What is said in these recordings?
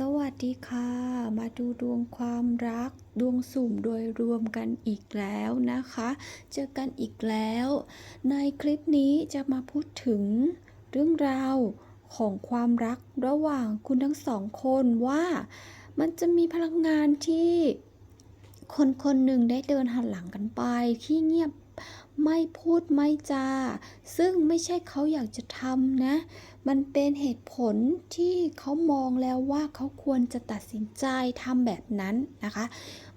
สวัสดีค่ะ มาดูดวงความรัก ดวงสุ่มโดยรวมกันอีกแล้วนะคะ เจอกันอีกแล้ว ในคลิปนี้จะมาพูดถึงเรื่องราวของความรักระหว่างคุณทั้งสองคนว่า มันจะมีพลังงานที่คนคนหนึ่งได้เดินหันหลังกันไปที่เงียบ ไม่พูดไม่จา ซึ่งไม่ใช่เขาอยากจะทำนะ มันเป็นเหตุผลที่เขามองแล้วว่าเขาควรจะตัดสินใจทำแบบนั้นนะคะ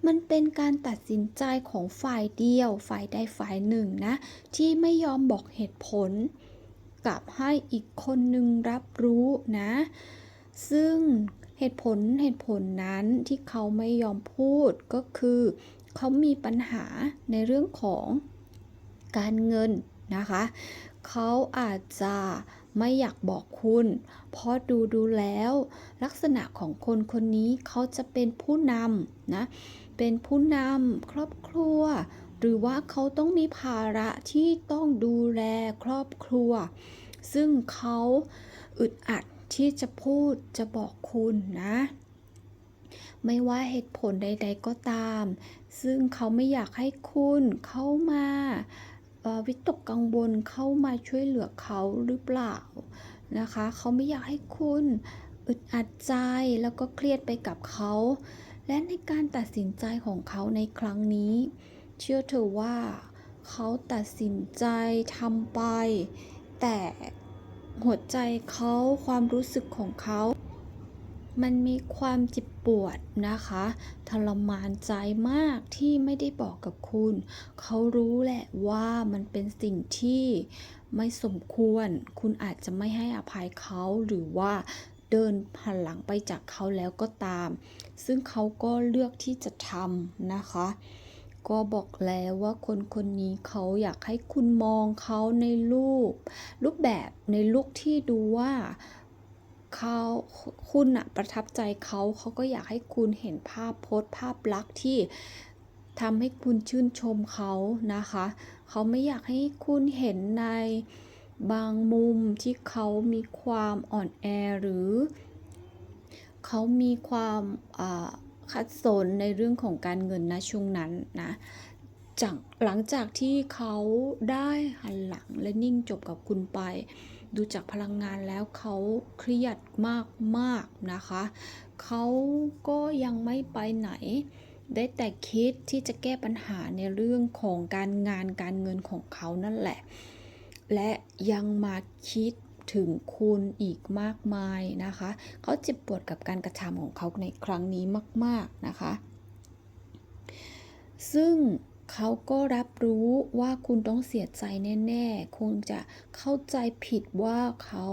มันเป็นการตัดสินใจของฝ่ายเดียว ฝ่ายใดฝ่ายหนึ่งนะ ที่ไม่ยอมบอกเหตุผล กลับให้อีกคนหนึ่งรับรู้นะ ซึ่งเหตุผลเหตุผลนั้นที่เขาไม่ยอมพูดก็คือ เขามีปัญหาในเรื่องของ การเงินนะคะ เขาอาจจะไม่อยากบอกคุณ เพราะดูดูแล้ว ลักษณะของคนคนนี้เขาจะเป็นผู้นำนะ เป็นผู้นำครอบครัว หรือว่าเขาต้องมีภาระที่ต้องดูแลครอบครัว ซึ่งเขาอึดอัดที่จะพูดจะบอกคุณนะ ไม่ว่าเหตุผลใด ๆก็ตาม ซึ่งเขาไม่อยากให้คุณเข้ามา วิตกกังวลเข้ามาช่วยเหลือเขาหรือเปล่านะคะ เขาไม่อยากให้คุณอึดอัดใจแล้วก็เครียดไปกับเขา และในการตัดสินใจของเขาในครั้งนี้ เชื่อเถอะว่าเขาตัดสินใจทำไป แต่หัวใจเขาความรู้สึกของเขา มันมีความเจ็บปวดนะคะ ทรมานใจมากที่ไม่ได้บอกกับคุณ เขารู้แหละว่ามันเป็นสิ่งที่ไม่สมควร คุณอาจจะไม่ให้อภัยเขาหรือว่าเดินหันหลังไปจากเขาแล้วก็ตาม ซึ่งเขาก็เลือกที่จะทำนะคะ ก็บอกแล้วว่าคนคนนี้เขาอยากให้คุณมองเขาในรูป รูปแบบในลุคที่ดูว่า เขาคุณอะประทับใจเขาเขาก็อยากให้คุณเห็นภาพโพสต์ภาพลักษณ์ที่ทำให้คุณชื่นชมเขานะคะ เขาไม่อยากให้คุณเห็นในบางมุมที่เขามีความอ่อนแอหรือเขามีความอ่าขัดสนในเรื่องของการเงินนะช่วงนั้นนะจากหลังจากที่เขาได้หันหลังและนิ่งจบกับคุณไป ดูจากพลังงานแล้วเขาเครียดมากๆนะคะ เขาก็ยังไม่ไปไหน ได้แต่คิดที่จะแก้ปัญหาในเรื่องของการงานการเงินของเขานั่นแหละ และยังมาคิดถึงคุณอีกมากมายนะคะ เขาเจ็บปวดกับการกระทำของเขาในครั้งนี้มาก ๆนะคะ ซึ่ง เขาก็รับรู้ว่าคุณต้องเสียใจแน่ๆ คงจะเข้าใจผิดว่าเขา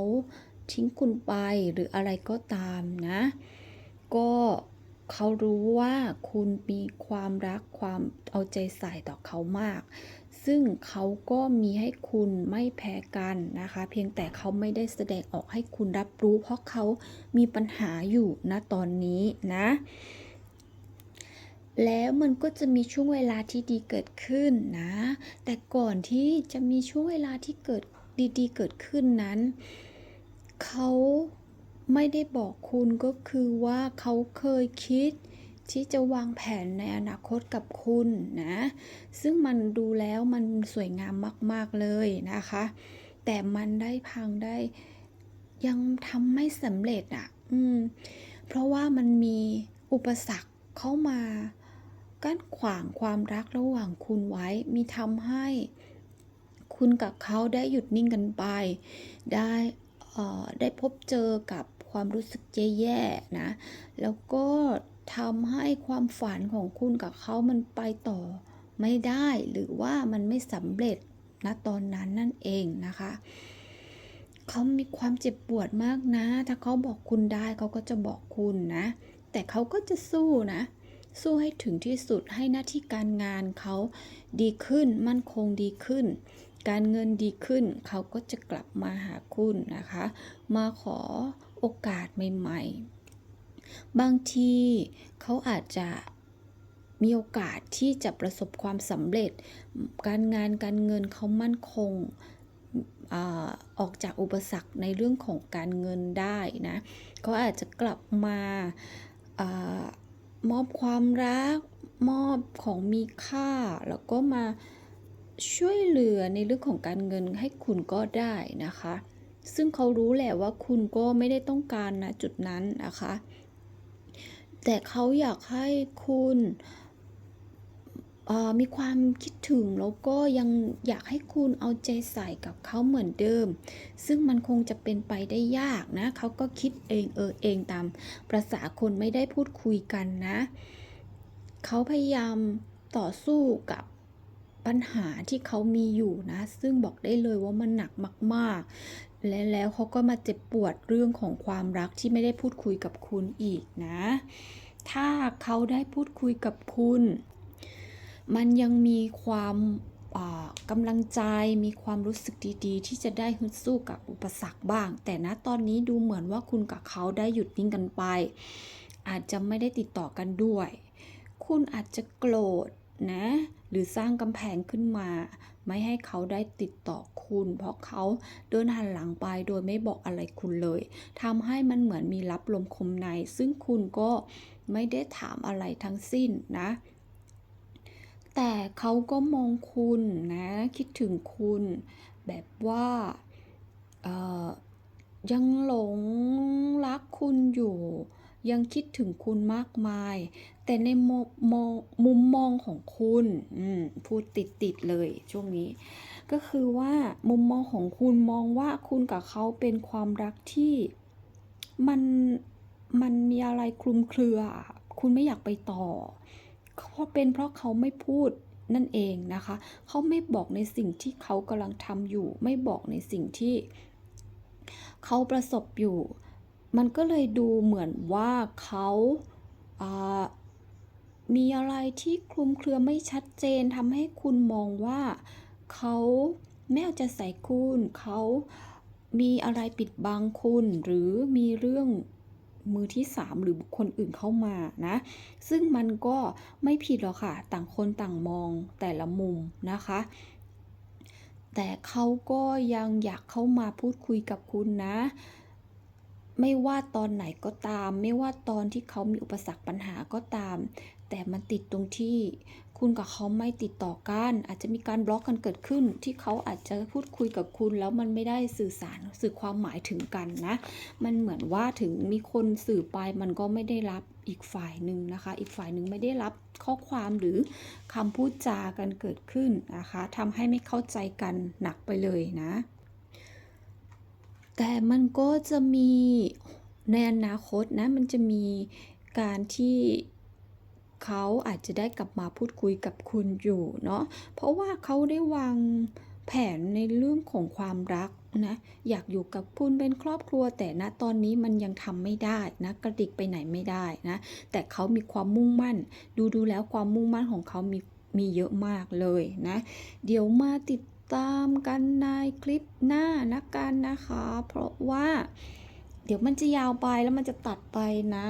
ทิ้งคุณไปหรืออะไรก็ตามนะ ก็เขารู้ว่าคุณมีความรักความเอาใจใส่ต่อเขามาก ซึ่งเขาก็มีให้คุณไม่แพ้กันนะคะ เพียงแต่เขาไม่ได้แสดงออกให้คุณรับรู้ เพราะเขามีปัญหาอยู่ณตอนนี้นะ แล้วมันก็จะมีช่วงเวลาที่ดีเกิดขึ้นนะ แต่ก่อนที่จะมีช่วงเวลาที่เกิดดีๆ เกิดขึ้นนั้น เขาไม่ได้บอกคุณก็คือว่าเขาเคยคิดที่จะวางแผนในอนาคตกับคุณนะ ซึ่งมันดูแล้วมันสวยงามมาก ๆ เลยนะคะ แต่มันได้พังได้ ยังทำไม่สำเร็จอะ อืม เพราะว่ามันมีอุปสรรคเข้ามา กั้นขวางความรักระหว่างคุณไว้มีทำให้คุณกับเขาได้หยุดนิ่งกันไป ได้ได้พบเจอกับความรู้สึกแย่ๆนะ แล้วก็ทำให้ความฝันของคุณกับเขามันไปต่อไม่ได้หรือว่ามันไม่สำเร็จณตอนนั้นนั่นเองนะคะ เขามีความเจ็บปวดมากนะ ถ้าเขาบอกคุณได้เขาก็จะบอกคุณนะ แต่เขาก็จะสู้นะ สู้ให้ถึงที่สุดให้หน้าที่การงานเขาดีขึ้น มั่นคงดีขึ้น การเงินดีขึ้น เขาก็จะกลับมาหาคุณนะคะ มาขอโอกาสใหม่ ๆ บางทีเขาอาจจะมีโอกาสที่จะประสบความสำเร็จ การงานการเงินเขามั่นคงออกจากอุปสรรคในเรื่องของการเงินได้นะก็อาจจะกลับมาา มอบความรัก มอบของมีค่า แล้วก็มาช่วยเหลือในเรื่องของการเงินให้คุณก็ได้นะคะ ซึ่งเขารู้แหละว่าคุณก็ไม่ได้ต้องการนะจุดนั้นนะคะ แต่เขาอยากให้คุณเมีความคิดถึงแล้วก็ยังอยากให้คุณเอาใจใส่กับเขาเหมือนเดิม ซึ่งมันคงจะเป็นไปได้ยากนะ เขาก็คิดเองเออเองตามประษาคนไม่ได้พูดคุยกันนะ เขาพยายามต่อสู้กับปัญหาที่เขามีอยู่นะ ซึ่งบอกได้เลยว่ามันหนักมาก ๆ และแล้วเขาก็มาเจ็บปวดเรื่องของความรักที่ไม่ได้พูดคุยกับคุณอีกนะ ถ้าเขาได้พูดคุยกับคุณ มันยังมีความอ่ากำลังใจมีความรู้สึกดีๆ ที่จะได้ฮึดสู้กับอุปสรรคบ้าง แต่ณตอนนี้ดูเหมือนว่าคุณกับเขาได้หยุดนิ่งกันไป อาจจะไม่ได้ติดต่อกันด้วย คุณอาจจะโกรธนะ หรือสร้างกำแพงขึ้นมา ไม่ให้เขาได้ติดต่อคุณ เพราะเขาเดินหันหลังไปโดยไม่บอกอะไรคุณเลยทำให้มันเหมือนมีรับลมคมใน ซึ่งคุณก็ไม่ได้ถามอะไรทั้งสิ้นนะ แต่เขาก็มองคุณนะ คิดถึงคุณแบบว่ายังหลงรักคุณอยู่ ยังคิดถึงคุณมากมาย แต่ในมมมุมมองของคุณพูดติดติดๆเลยช่วงนี้ ก็คือว่ามุมมองของคุณมองว่าคุณกับเขาเป็นความรักที่มันมันมีอะไรคลุมเครือ คุณไม่อยากไปต่อ เพราะเป็นเพราะเขาไม่พูดนั่นเองนะคะ เขาไม่บอกในสิ่งที่เขากำลังทำอยู่ ไม่บอกในสิ่งที่ เขาประสบอยู่ มันก็เลยดูเหมือนว่าเขาามีอะไรที่คลุมเครือไม่ชัดเจนทำให้คุณมองว่า เขาไม่เอาใจใส่คุณ เขามีอะไรปิดบังคุณ หรือมีเรื่อง มือที่สามหรือบุคคลอื่นเข้ามานะ ซึ่งมันก็ไม่ผิดหรอกค่ะ ต่างคนต่างมองแต่ละมุมนะคะ แต่เขาก็ยังอยากเข้ามาพูดคุยกับคุณนะ ไม่ว่าตอนไหนก็ตาม ไม่ว่าตอนที่เขามีอุปสรรคปัญหาก็ตาม แต่มันติดตรงที่คุณกับเขาไม่ติดต่อกัน อาจจะมีการบล็อกกันเกิดขึ้น ที่เขาอาจจะพูดคุยกับคุณ แล้วมันไม่ได้สื่อสารสื่อความหมายถึงกันนะ มันเหมือนว่าถึงมีคนสื่อไปมันก็ไม่ได้รับอีกฝ่ายหนึ่งนะคะ อีกฝ่ายหนึ่งไม่ได้รับข้อความหรือคำพูดจากันเกิดขึ้นนะคะทำให้ไม่เข้าใจกันหนักไปเลยนะ แต่มันก็จะมีในอนาคตนะมันจะมีการที่เขาอาจจะได้กลับมาพูดคุยกับคุณอยู่เนาะเพราะว่าเขาได้วางแผนในเรื่องของความรักนะอยากอยู่กับคุณเป็นครอบครัว แต่ณตอนนี้มันยังทำไม่ได้นะกระดิกไปไหนไม่ได้นะแต่เขามีความมุ่งมั่น ดูดูแล้วความมุ่งมั่นของเขามีมีเยอะมากเลยนะ เดี๋ยวมาติด ตามกันในคลิปหน้านะกันนะคะ เพราะว่าเดี๋ยวมันจะยาวไปแล้วมันจะตัดไปนะ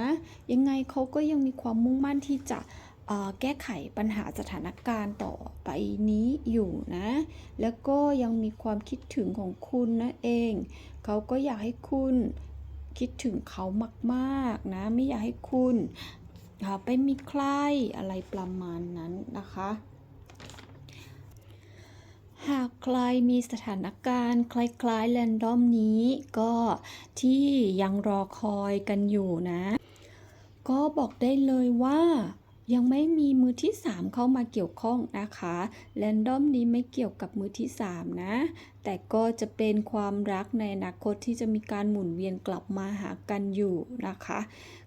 ยังไงเขาก็ยังมีความมุ่งมั่นที่จะแก้ไขปัญหาสถานการณ์ต่อไปนี้อยู่นะ แล้วก็ยังมีความคิดถึงของคุณนะเอง เขาก็อยากให้คุณคิดถึงเขามากๆนะ ไม่อยากให้คุณไปมีใครอะไรประมาณนั้นนะคะ หากใครมีสถานการณ์ คล้ายๆแรนดอมนี้ ก็ที่ยังรอคอยกันอยู่นะ ก็บอกได้เลยว่ายังไม่มีมือที่ 3 เข้ามาเกี่ยวข้องนะคะแรนดอมนี้ไม่เกี่ยวกับมือที่ 3 นะ แต่ก็จะเป็นความรักในอนาคตที่จะมีการหมุนเวียนกลับมาหากันอยู่นะคะ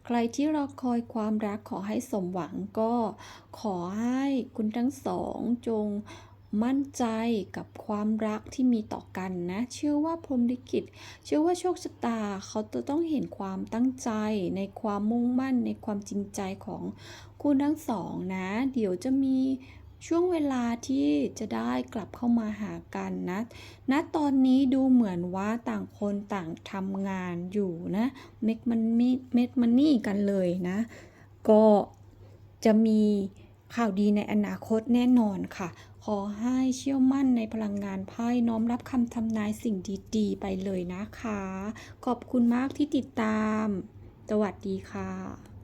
ใครที่รอคอยความรักขอให้สมหวังก็ขอให้คุณทั้งสองจง มั่นใจกับความรักที่มีต่อกันนะ เชื่อว่าพรหมลิขิตเชื่อว่าโชคชะตาเขาจะต้องเห็นความตั้งใจในความมุ่งมั่นในความจริงใจของคุณทั้งสองนะ เดี๋ยวจะมีช่วงเวลาที่จะได้กลับเข้ามาหากันนะณตอนนี้ดูเหมือนว่าต่างคนต่างทำงานอยู่นะเมกมันมีเม็ดมันนี่กันเลยนะ ก็จะมีข่าวดีในอนาคตแน่นอนค่ะ ขอให้เชื่อมั่นในพลังงานไพ่น้อมรับคำทำนายสิ่งดีๆ ไปเลยนะคะ ขอบคุณมากที่ติดตาม สวัสดีค่ะ